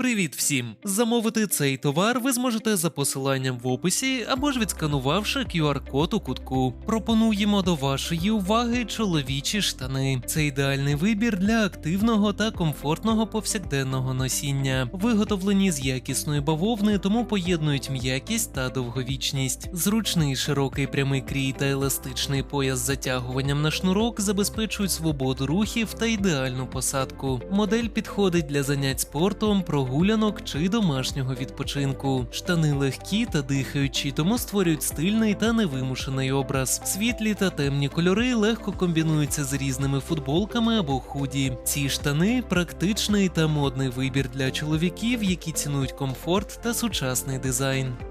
Привіт всім! Замовити цей товар ви зможете за посиланням в описі або ж відсканувавши QR-код у кутку. Пропонуємо до вашої уваги чоловічі штани. Це ідеальний вибір для активного та комфортного повсякденного носіння. Виготовлені з якісної бавовни, тому поєднують м'якість та довговічність. Зручний широкий прямий крій та еластичний пояс з затягуванням на шнурок забезпечують свободу рухів та ідеальну посадку. Модель підходить для занять спортом, прогулянок чи домашнього відпочинку. Штани легкі та дихаючі, тому створюють стильний та невимушений образ. Світлі та темні кольори легко комбінуються з різними футболками або худі. Ці штани практичний та модний вибір для чоловіків, які цінують комфорт та сучасний дизайн.